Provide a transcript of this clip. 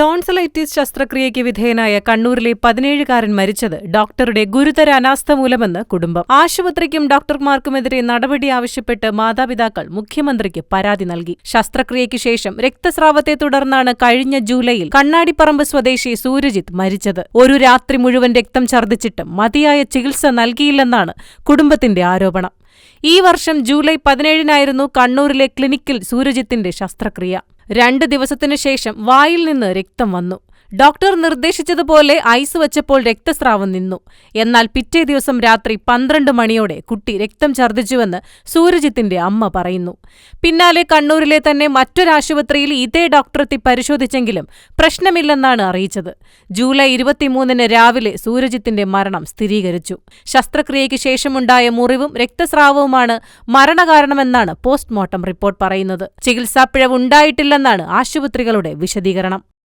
Tonsillitis ശസ്ത്രക്രിയയ്ക്ക് വിധേയനായ കണ്ണൂരിലെ പതിനേഴുകാരൻ മരിച്ചത് ഡോക്ടറുടെ ഗുരുതര അനാസ്ഥ മൂലമെന്ന് കുടുംബം. ആശുപത്രിക്കും ഡോക്ടർമാർക്കുമെതിരെ നടപടി ആവശ്യപ്പെട്ട് മാതാപിതാക്കൾ മുഖ്യമന്ത്രിക്ക് പരാതി നൽകി. ശസ്ത്രക്രിയയ്ക്ക് ശേഷം രക്തസ്രാവത്തെ തുടർന്നാണ് കഴിഞ്ഞ ജൂലൈയിൽ കണ്ണാടിപ്പറമ്പ് സ്വദേശി സൂരജിത്ത് മരിച്ചത്. ഒരു രാത്രി മുഴുവൻ രക്തം ഛർദ്ദിച്ചിട്ടും മതിയായ ചികിത്സ നൽകിയില്ലെന്നാണ് കുടുംബത്തിന്റെ ആരോപണം. ഈ വർഷം ജൂലൈ പതിനേഴിനായിരുന്നു കണ്ണൂരിലെ ക്ലിനിക്കിൽ സൂരജിത്തിന്റെ ശസ്ത്രക്രിയ. രണ്ട് ദിവസത്തിനു ശേഷം വായിൽ നിന്ന് രക്തം വന്നു. ഡോക്ടർ നിർദ്ദേശിച്ചതുപോലെ ഐസ് വച്ചപ്പോൾ രക്തസ്രാവം നിന്നു. എന്നാൽ പിറ്റേ ദിവസം രാത്രി പന്ത്രണ്ട് മണിയോടെ കുട്ടി രക്തം ഛർദ്ദിച്ചുവെന്ന് സൂരജിത്തിന്റെ അമ്മ പറയുന്നു. പിന്നാലെ കണ്ണൂരിലെ തന്നെ മറ്റൊരാശുപത്രിയിൽ ഇതേ ഡോക്ടറെത്തി പരിശോധിച്ചെങ്കിലും പ്രശ്നമില്ലെന്നാണ് അറിയിച്ചത്. ജൂലൈ ഇരുപത്തിമൂന്നിന് രാവിലെ സൂരജിത്തിന്റെ മരണം സ്ഥിരീകരിച്ചു. ശസ്ത്രക്രിയയ്ക്ക് ശേഷമുണ്ടായ മുറിവും രക്തസ്രാവവുമാണ് മരണകാരണമെന്നാണ് പോസ്റ്റ്മോർട്ടം റിപ്പോർട്ട് പറയുന്നത്. ചികിത്സാപ്പിഴവുണ്ടായിട്ടില്ലെന്നാണ് ആശുപത്രികളുടെ വിശദീകരണം.